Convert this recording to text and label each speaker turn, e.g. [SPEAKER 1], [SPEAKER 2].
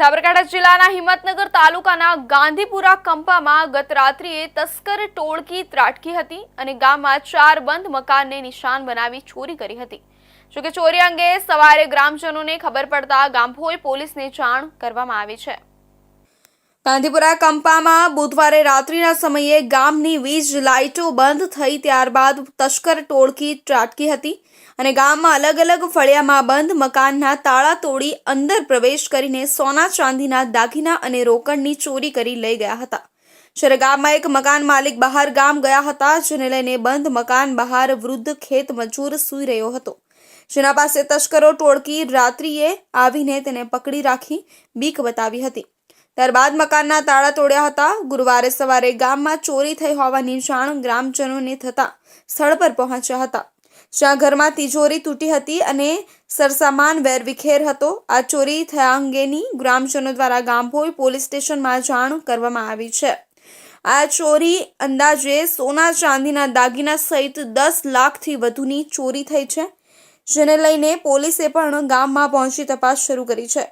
[SPEAKER 1] સાબરકાંઠા જિલ્લાના હિંમતનગર તાલુકાના ગાંધીપુરા કંપામાં ગત રાત્રિએ તસ્કર ટોળકી ત્રાટકી હતી અને ગામમાં ચાર બંધ મકાનને નિશાન બનાવી ચોરી કરી હતી. જોકે ચોરી અંગે સવારે ગ્રામજનોને ખબર પડતા ગામભોઈ પોલીસને જાણ કરવામાં આવી છે. ગાંધીપુરા કંપામાં બુધવારે રાત્રિના સમયે ગામની વીજ લાઇટો બંધ થઈ ત્યારબાદ તસ્કર ટોળકી ત્રાટકી હતી અને ગામમાં અલગ અલગ ફળિયામાં બંધ મકાનના તાળા તોડી અંદર પ્રવેશ કરીને સોના ચાંદીના દાગીના અને રોકડની ચોરી કરી લઈ ગયા હતા. જ્યારે ગામમાં એક મકાન માલિક બહાર ગામ ગયા હતા, જેને લઈને બંધ મકાન બહાર વૃદ્ધ ખેત મજૂર સૂઈ રહ્યો હતો. જેના પાસે તસ્કરો ટોળકી રાત્રિએ આવીને તેને પકડી રાખી બીક બતાવી હતી. ત્યારબાદ મકાનના તાળા તોડ્યા હતા. ગુરુવારે સવારે ગામમાં ચોરી થઈ હોવાની જાણ ગ્રામજનોને થતા સ્થળ પર પહોંચ્યા હતા. જ્યાં ઘરમાં તિજોરી તૂટી હતી અને સરસામાન વેરવિખેર હતો. આ ચોરી થયા અંગેની ગ્રામજનો દ્વારા ગામભોઈ પોલીસ સ્ટેશનમાં જાણ કરવામાં આવી છે. આ ચોરી અંદાજે સોના ચાંદીના દાગીના સહિત દસ લાખથી વધુની ચોરી થઈ છે, જેને લઈને પોલીસે પણ ગામમાં પહોંચી તપાસ શરૂ કરી છે.